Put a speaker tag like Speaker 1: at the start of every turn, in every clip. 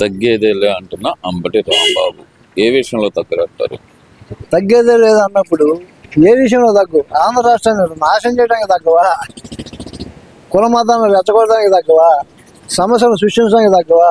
Speaker 1: తగ్గేదేలే అంటున్న అంబటి రాంబాబు. ఏ విషయంలో తగ్గరంటారు
Speaker 2: తగ్గేదే లేదన్నప్పుడు ఏ విషయంలో తగ్గు? ఆంధ్ర రాష్ట్రాన్ని నాశనం చేయడానికి తగ్గవా? కుల మతాన్ని రెచ్చగొట్టడానికి తగ్గవా? సమస్యలు సృష్టించడానికి తగ్గవా?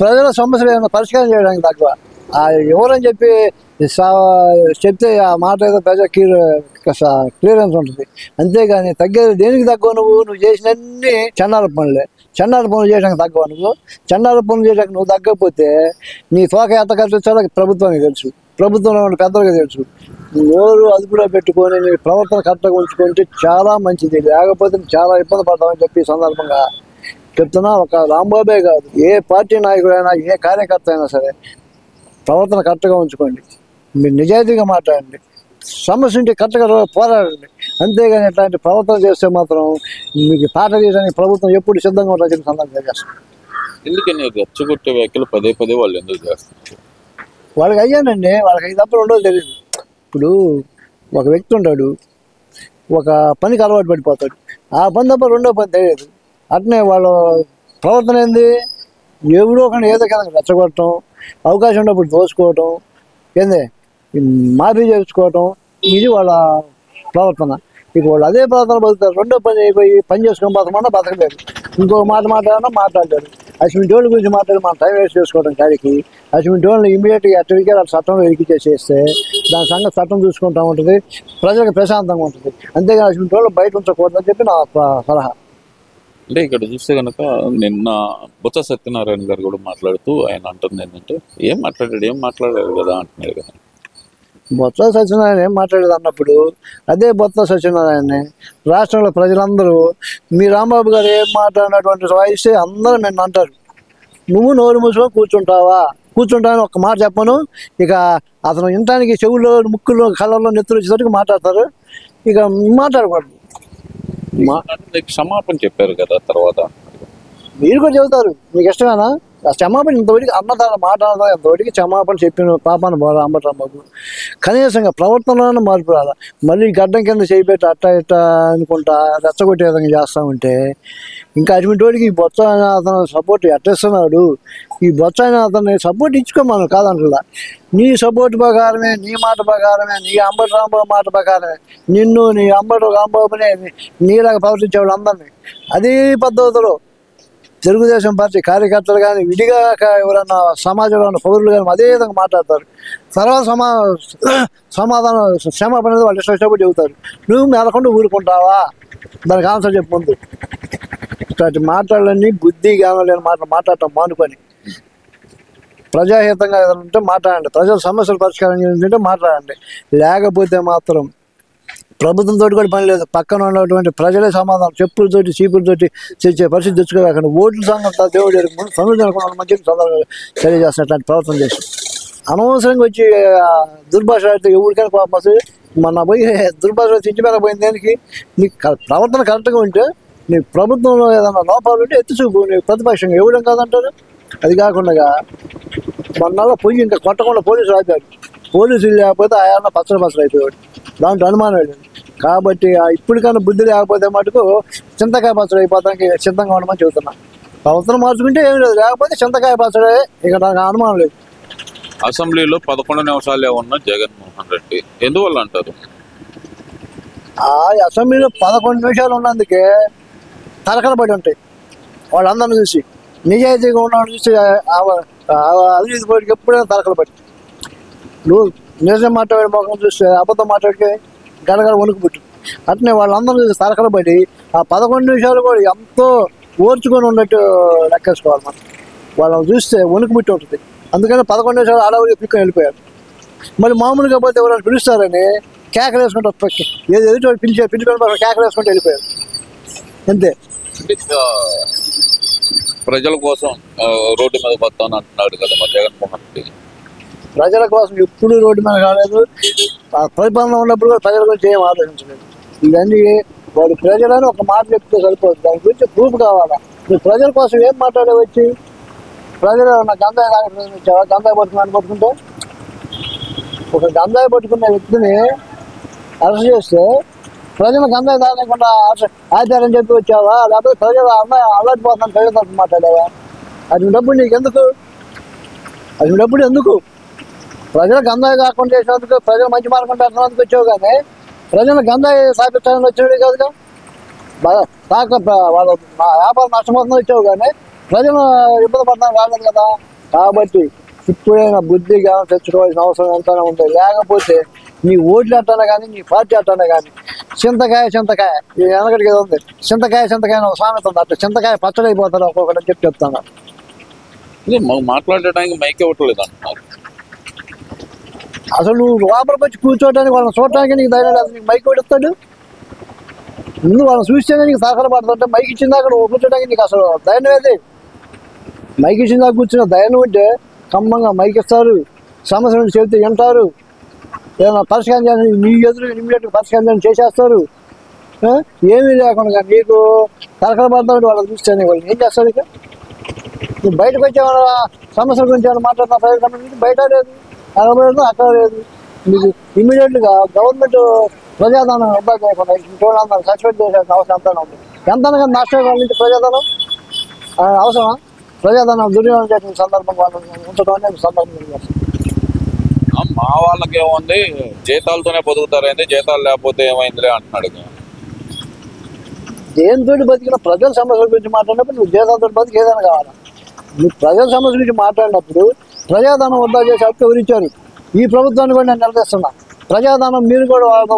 Speaker 2: ప్రజల సమస్యలు ఏమైనా పరిష్కారం చేయడానికి తగ్గవా? ఎవరని చెప్పి సా- చెప్తే ఆ మాట ఏదో ప్రజల క్లియరెన్స్ ఉంటుంది. అంతేగాని తగ్గేది దేనికి తగ్గవు నువ్వు? నువ్వు చేసినన్ని చండాల పనులే. చండాల పనులు చేయడానికి తగ్గవు నువ్వు? చండాల పనులు చేయడానికి నువ్వు తగ్గకపోతే నీ తోక ఎంత ఖర్చు వచ్చాడో ప్రభుత్వానికి తెలుసు. ప్రభుత్వంలో ఉన్న పెద్దలకు తెలుసు. నోరు అదుపులో పెట్టుకొని నీ ప్రవర్తన కరెక్ట్గా ఉంచుకుంటే చాలా మంచిది. లేకపోతే చాలా ఇబ్బంది పడతామని చెప్పి సందర్భంగా చెప్తున్నా. ఒక రాంబాబే కాదు. ఏ పార్టీ నాయకుడైనా ఏ కార్యకర్త అయినా సరే ప్రవర్తన కరెక్ట్గా ఉంచుకోండి. మీరు నిజాయితీగా మాట్లాడండి. సమస్య ఉంటే కరెక్ట్గా పోరాడండి. అంతేగాని ఇట్లాంటి ప్రవర్తన చేస్తే మాత్రం మీకు పాట చేయడానికి ప్రభుత్వం ఎప్పుడు సిద్ధంగా ఉంటుందని చెప్పి సందర్భంగా తెలియజేస్తాను
Speaker 1: ఎందుకని రెచ్చగొట్టే వ్యాఖ్యలు పదే పదే వాళ్ళు ఎందుకు చేస్తారు
Speaker 2: వాళ్ళకి అయ్యానండి. వాళ్ళకి ఐదు తప్పులు ఉండవు తెలియదు. ఇప్పుడు ఒక వ్యక్తి ఉంటాడు. ఒక పనికి అలవాటు పడిపోతాడు. ఆ పని తప్ప రెండో పని తెలియదు. అట్నే వాళ్ళ ప్రవర్తన ఏంది? ఎవడో ఒక ఏదో కదా రెచ్చగొట్టడం అవకాశం ఉన్నప్పుడు దోచుకోవటం ఏంది? మాఫీ చేసుకోవటం ఇది వాళ్ళ ప్రవర్తన. ఇక వాళ్ళు అదే ప్రవర్తన బతుకుతారు. రెండో పని అయిపోయి పని చేసుకొని బతకమన్నా బతకలేదు ఇంకో మాట మాట్లాడన్నా మాట్లాడలేరు. అటువంటి వాళ్ళ గురించి మాట్లాడి మనం టైం వేస్ట్ చేసుకోవడం కాడికి అటువంటి వాళ్ళని ఇమీడియట్గా అటవికే వాళ్ళ చట్టంలో చేసేస్తే దాని సంగతి చట్టం చూసుకుంటా ఉంటుంది. ప్రజలకు ప్రశాంతంగా ఉంటుంది. అంతేగాని అటువంటి వాళ్ళు బయట ఉంచకూడదని చెప్పి నా సలహా.
Speaker 1: అంటే ఇక్కడ చూస్తే కనుక నిన్న బొత్స సత్యనారాయణ గారు కూడా మాట్లాడుతూ ఆయన అంటుంది ఏంటంటే ఏం మాట్లాడాడు? ఏం మాట్లాడాడు కదా? అంటున్నారు కదా.
Speaker 2: బొత్స సత్యనారాయణ ఏం మాట్లాడేది అన్నప్పుడు అదే బొత్స సత్యనారాయణ రాష్ట్రంలో ప్రజలందరూ మీ రాంబాబు గారు ఏం మాట్లాడినటువంటి వాయిస్ అందరూ నన్ను అంటారు. నువ్వు నోరు మూసుకొని కూర్చుంటావా? కూర్చుంటావని ఒక మాట చెప్పను. ఇక అతను ఇంటానికి చెవుల్లో ముక్కుల్లో కళ్ళల్లో నెత్తులు వచ్చేసరికి మాట్లాడతారు. ఇక మాట్లాడకూడదు.
Speaker 1: క్షమాపణ చెప్పారు కదా తర్వాత.
Speaker 2: మీరు కూడా చెబుతారు. మీకు ఇష్టమేనా? క్షమాపణ ఇంతవరకు అన్నదాన మాట ఇంతవరకు క్షమాపణ చెప్పిన పాపాన్ని పోరా అంబటమ్మకు కనీసంగా ప్రవర్తనలోనే మార్పు రాదా మళ్ళీ గడ్డం కింద చేయిపెట్టి అట్ట ఇట్ట అనుకుంటా రెచ్చగొట్టే విధంగా చేస్తా ఉంటే ఇంకా అటువంటి వాడికి ఈ బొత్స అతను సపోర్ట్ ఎట్టేస్తున్నాడు. ఈ బొత్స అతన్ని సపోర్ట్ ఇచ్చుకోమను కాదంటలా నీ సపోర్ట్ ప్రకారమే నీ మాట ప్రకారమే నీ అంబటి రాంబాబు మాట ప్రకారమే నిన్ను నీ అంబటి రాంబాబునే నీలాగా ప్రవర్తించే అందరినీ. అదే పద్ధతిలో తెలుగుదేశం పార్టీ కార్యకర్తలు కానీ విడిగా ఎవరన్నా సమాజంలో ఉన్న పౌరులు కానీ అదే విధంగా మాట్లాడతారు. తర్వాత సమా సమాధానం క్షమాపణ అనేది వాళ్ళు ఇష్టం ఇష్టపడి చెబుతారు. నువ్వు మెలకుండా ఊరుకుంటావా? దానికి ఆన్సర్ చెప్పు ముందు ఇట్లాంటి మాటలన్నీ బుద్ధి లేని మాటలు మాట్లాడటం మానుకొని ప్రజాహితంగా ఏదైనా ఉంటే మాట్లాడండి. ప్రజల సమస్యల పరిష్కారం ఏంటంటే మాట్లాడండి. లేకపోతే మాత్రం ప్రభుత్వంతో కూడా పని లేదు. పక్కన ఉన్నటువంటి ప్రజలే సమాధానం చెప్పులతోటి చీపులతోటి తెచ్చే పరిస్థితి తెచ్చుకోలేకుండా ఓట్ల సంఘం దేవుడు ఎరుగు ముందు పనులు జరగకుండా మంచి సందర్భంగా తెలియజేస్తున్నటువంటి ప్రవర్తన చేసి అనవసరంగా వచ్చి దుర్భాష ఎవరికైనా కోపం వస్తుంది పోయి దుర్భాష ఇంటి మీద పోయిన దానికి? నీకు క- ప్రవర్తన కరెక్ట్గా ఉంటే నీ ప్రభుత్వంలో ఏదైనా లోపాలు ఉంటే ఎత్తి చూపు నీ ప్రతిపక్షంగా ఇవ్వడం కాదంటారు? అది కాకుండా మొన్నలో పోయి ఇంకా కొట్టకుండా పోలీసులు ఆపారు. పోలీసులు లేకపోతే ఆయన పచ్చడి పచ్చడి అయిపోయాడు దాంట్లో అనుమానం వెళ్ళింది కాబట్టి ఆ ఇప్పటికన్నా బుద్ధి లేకపోతే మటుకు చింతకాయ పచ్చడి అయిపోతానికి సిద్ధంగా ఉండమని చెబుతున్నా. ప్రవర్తన మార్చుకుంటే ఏం లేదు. లేకపోతే చింతకాయ పచ్చడి ఇక నాకు అనుమానం లేదు.
Speaker 1: అసెంబ్లీలో పదకొండు నిమిషాలే ఉన్న జగన్మోహన్ రెడ్డి ఎందువల్ల అంటారు?
Speaker 2: ఆ అసెంబ్లీలో పదకొండు నిమిషాలు ఉన్నందుకే తలకలు పడి ఉంటాయి. వాళ్ళందరిని చూసి నిజాయితీగా ఉన్నవాడు చూసి అవినీతి పోటీకి ఎప్పుడైనా తలకలు పడి. నువ్వు నిజం మాట్లాడే మొఖం చూస్తే అబద్ధం మాట్లాడితే గడగడ వణుకు పుట్టు. అట్నే వాళ్ళందరూ పడి ఆ పదకొండు నిమిషాలు కూడా ఎంతో ఓర్చుకొని ఉన్నట్టు లెక్కేసుకోవాలి మనం. వాళ్ళని చూస్తే వణుకు పుట్టి ఉంటుంది. అందుకని పదకొండు నిమిషాలు ఆడవాళ్ళు పిక్కుని వెళ్ళిపోయారు. మరి మామూలుగా పోతే ఎవరైనా పిలుస్తారని కేకలు వేసుకుంటూ పక్క- ఏది ఎదుటి పిలిచే పిలిచిన కేకలు వేసుకుంటూ వెళ్ళిపోయారు. అంతే.
Speaker 1: ప్రజల కోసం రోడ్డు మీద వస్తాను అంటున్నాడు కదా మరి జగన్మోహన్ రెడ్డి.
Speaker 2: ప్రజల కోసం ఎప్పుడు రోడ్డు మీద కాలేదు. పరిపాలన ఉన్నప్పుడు కూడా ప్రజల గురించి ఏం ఆలోచించలేదు. ఇవన్నీ వాడు ప్రజలని ఒక మాట చెప్తే సరిపోదు. దాని గురించి ప్రూఫ్ కావాలా? నువ్వు ప్రజల కోసం ఏం మాట్లాడే వచ్చి ప్రజలు నా గంజాయి తాగడం వచ్చావా గంజాయి పట్టుకున్నాను పట్టుకుంటే? ఒక గంజాయి పట్టుకున్న వ్యక్తిని అరెస్ట్ చేస్తే ప్రజలు గంజాయి తాగకుండా ఆచారం చెప్పి వచ్చావా? లేకపోతే ప్రజలు అమ్మాయి అలర్ట్ పోతున్నాను ప్రజల తరఫు మాట్లాడావా? అది డబ్బు నీకు ఎందుకు అటువంటిప్పుడు ఎందుకు? ప్రజలకు గంధాయి కాకుండా చేసినందుకు ప్రజలు మంచి మార్గం పెట్టినందుకు వచ్చావు కానీ ప్రజలు గంధాయి సాగించడానికి వచ్చినవి కాదుగా. నాకు వాళ్ళ నా వ్యాపారం నష్టపోతుందని వచ్చావు కానీ ప్రజలు ఇబ్బంది పడతాను రాలేదు కదా. కాబట్టి ఇప్పుడైనా బుద్ధి జ్ఞానం తెచ్చుకోవాల్సిన అవసరం ఎంతైనా ఉంది లేకపోతే నీ ఓట్లు అట్టానే కానీ నీ పార్టీ అట్టానే కానీ చింతకాయ చింతకాయ. ఈ వెనకటికి ఏదో ఉంది. చింతకాయ చింతకాయ ఒక సామెత ఉంది. అట్లా చింతకాయ పచ్చడి ఒక్కొక్కటి చెప్పి చెప్తాను.
Speaker 1: ఇది మాట్లాడడానికి మైక్ ఇవ్వట్లేదు అంటున్నారు.
Speaker 2: అసలు నువ్వు లోపలికి వచ్చి కూర్చోవడానికి వాళ్ళని చూడటానికి నీకు ధైర్యం లేదు. నీకు మైక్ ఇస్తాడు ముందు వాళ్ళని చూస్తేనే నీకు సహకార పడుతుంటే మైక్ ఇచ్చిందా అక్కడ కూర్చోడానికి నీకు అసలు ధైర్యం ఏది మైక్ ఇచ్చిందా కూర్చున్న ధైర్యం ఉంటే ఖమ్మంగా మైక్ ఇస్తారు. సమస్య చెబితే వింటారు. ఏదైనా పరిష్కారం చేయాలి నీ ఎదురు ఇమీడియట్గా పరిష్కారం చేసేస్తారు. ఏమీ లేకుండా నీకు సరకర పడతాడు వాళ్ళని చూస్తేనే వాళ్ళు ఏం చేస్తారు ఇక? నువ్వు బయటకు వచ్చే వాళ్ళ సమస్యల గురించి ఏమైనా మాట్లాడుతున్నా బయట లేదు. అక్కడ అక్కడ లేదు మీకు ఇమీడియట్గా గవర్నమెంట్ ప్రజాధనం ఇబ్బంది చేయకుండా చూడాలని సస్పెండ్ చేసే అవసరం ఎంత ఉంది. ఎంత నష్టం వాళ్ళ నుంచి ప్రజాధనం ఆ, అవసరమా? ప్రజాధనం దుర్యోగం చేసిన సందర్భం వాళ్ళని ఉంచడం అనేది సందర్భం
Speaker 1: మా వాళ్ళకి ఏముంది? జీతాలతోనే బతుకుతారైంది జీతాలు లేకపోతే ఏమైందిలే అంటున్నాడు.
Speaker 2: దేనితో బతికిన ప్రజల సమస్యల గురించి మాట్లాడినప్పుడు నువ్వు దేశాలతో బతికి ఏదైనా కావాలా? నువ్వు ప్రజల సమస్య గురించి మాట్లాడినప్పుడు ప్రజాధనం వద్దా చేసి హక్కు ఎవరిచ్చారు ఈ ప్రభుత్వాన్ని కూడా నేను నిలదీస్తున్నా. ప్రజాధనం మీరు కూడా వాళ్ళ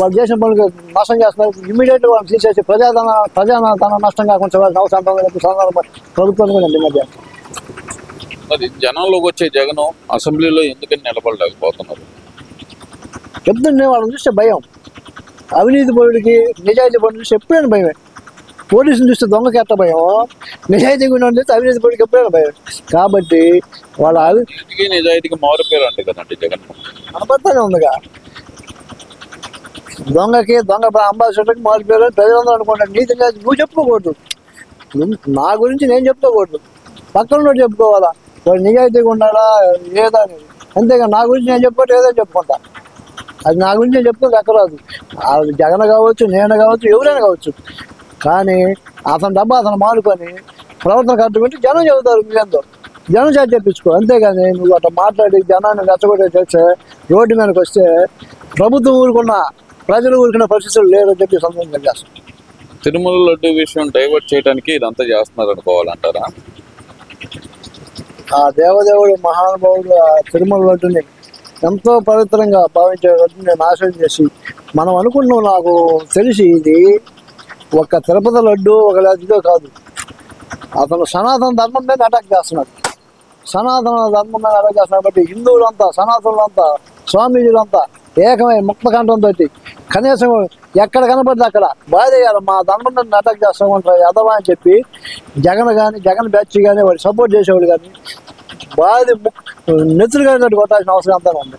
Speaker 2: వాళ్ళ దేశం పనులు నష్టం చేస్తున్నారు. ఇమీడియట్ వాళ్ళు తీసేసి ప్రజాధన ప్రజాధనం నష్టం కాకుండా చూడాల్సిన అవసరం ప్రభుత్వాన్ని కూడా డిమాండ్ చేస్తాను
Speaker 1: మరి జనంలోకి వచ్చే జగన్ అసెంబ్లీలో ఎందుకని నిలబడలేకపోతున్నారు?
Speaker 2: చెప్తుంటే వాళ్ళని చూస్తే భయం. అవినీతి పరుడికి నిజాయితీ పరుడు చూస్తే ఎప్పుడైనా భయమే. పోలీసుని చూస్తే దొంగకి ఎట్ట భయం. నిజాయితీ గుణం చూస్తే అవినీతి పరుడికి ఎప్పుడైనా భయం. కాబట్టి వాళ్ళ అవి
Speaker 1: నీతికి నిజాయితీకి మారు పేరు అంటే కదండి జగన్.
Speaker 2: కనపడతానే ఉందిగా. దొంగకి దొంగ అంబాసిడర్కి మారి పేరు అని ప్రజలందరూ అనుకుంటారు. నీతి లేదు నువ్వు చెప్పుకోకూడదు. నా గురించి నేను చెప్పుకోకూడదు. పక్కన చెప్పుకోవాలా? వాడు నిజాయితీగా ఉన్నాడా? ఏదా అనేది అంతేగా నా గురించి నేను చెప్పుకోవటం ఏదో చెప్పుకుంటా. అది నా గురించి నేను చెప్పుకోక ఎక్కరాదు. అది జగన్ కావచ్చు నేను కావచ్చు ఎవరైనా కావచ్చు. కానీ అతని డబ్బా అతను మానుకొని ప్రవర్తన కట్టుకుంటే జనం చెబుతారు మీరేందో జనం చేత చెప్పించుకో. అంతేగాని నువ్వు అట్లా మాట్లాడి జనాన్ని రెచ్చగొట్టే చేస్తే రోడ్డు మీదకి వస్తే ప్రభుత్వం ఊరుకున్న ప్రజలు ఊరుకున్న పరిస్థితులు లేరు అని చెప్పి సందర్భం
Speaker 1: తిరుమల లడ్డు విషయం డైవర్ట్ చేయడానికి ఇదంతా చేస్తున్నారు అనుకోవాలంటారా
Speaker 2: ఆ దేవదేవుడు మహానుభావుడు ఆ తిరుమల లడ్డుని ఎంతో పవిత్రంగా భావించే లడ్డుని నాశనం చేసి మనం అనుకున్నాం నాకు తెలిసి ఇది ఒక తిరుపతి లడ్డు ఒక లడ్డుతో కాదు. అతను సనాతన ధర్మం మీద అటాక్ చేస్తున్నాడు. సనాతన ధర్మం మీద అటాక్ చేస్తున్నాడు కాబట్టి హిందువులంతా సనాతనులంతా స్వామీజీలంతా ఏకమై ముక్త కంఠంతో కనీసం ఎక్కడ కనపడితే అక్కడ బాధేయాలి మా ధర్మం మీద అటాక్ చేస్తామంటారు ఎదవా అని చెప్పి జగన్ కానీ జగన్ బ్యాచ్ కానీ వాడు సపోర్ట్ చేసేవాడు కానీ బాధ నెత్తులు కానీ కొట్టాల్సిన అవసరం అంతా ఉంది.